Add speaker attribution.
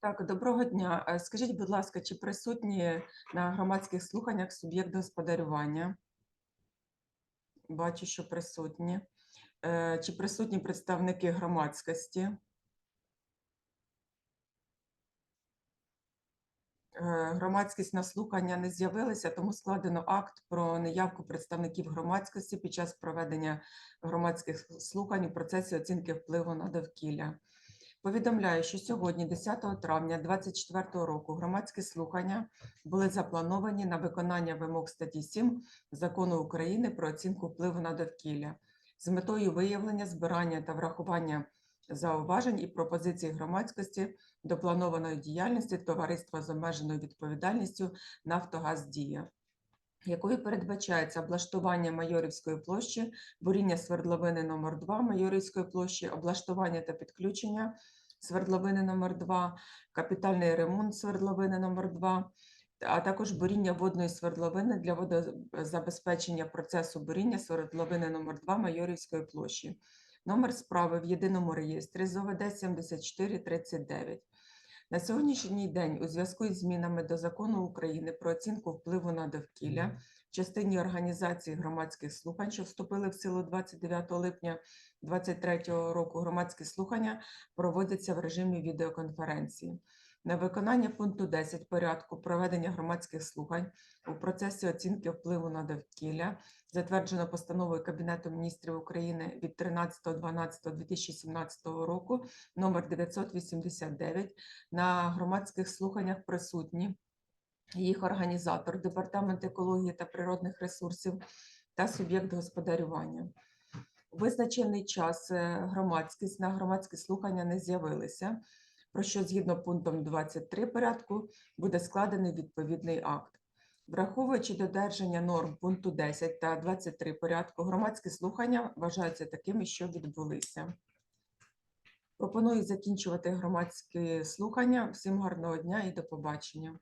Speaker 1: Так, доброго дня. Е, Скажіть, будь ласка, чи присутні на громадських слуханнях суб'єкт господарювання? Бачу, що присутні. Е, Чи присутні представники громадськості? Е, Громадськість на слухання не з'явилася, тому складено акт про неявку представників громадськості під час проведення громадських слухань у процесі оцінки впливу на довкілля. Повідомляю, що сьогодні, 10 травня 2024 року, громадські слухання були заплановані на виконання вимог статті 7 Закону України про оцінку впливу на довкілля. З метою виявлення, збирання та врахування зауважень і пропозицій громадськості до планованої діяльності товариства з обмеженою відповідальністю «Нафтогаз-Дія», якою передбачається облаштування Майорівської площі, буріння свердловини номер 2 Майорівської площі, облаштування та підключення свердловини номер 2 капітальний ремонт свердловини номер 2 а також буріння водної свердловини для водозабезпечення процесу буріння свердловини номер 2 Майорівської площі. Номер справи в єдиному реєстрі з ОВД 7439. На сьогоднішній день у зв'язку із змінами до закону України про оцінку впливу на довкілля в частині організації громадських слухань, що вступили в силу 29 липня 2023 року, громадські слухання проводяться в режимі відеоконференції. На виконання пункту 10 порядку проведення громадських слухань у процесі оцінки впливу на довкілля, затверджено постановою Кабінету міністрів України від 13.12.2017 року номер 989 на громадських слуханнях присутні їх організатор, департамент екології та природних ресурсів та суб'єкт господарювання. Визначений час е, громадськість на громадські слухання не з'явилися, про що згідно пунктом 23 порядку буде складений відповідний акт. Враховуючи додержання норм пункту 10 та 23 порядку, громадські слухання вважаються такими, що відбулися. Пропоную закінчувати громадські слухання. Всім гарного дня і до побачення.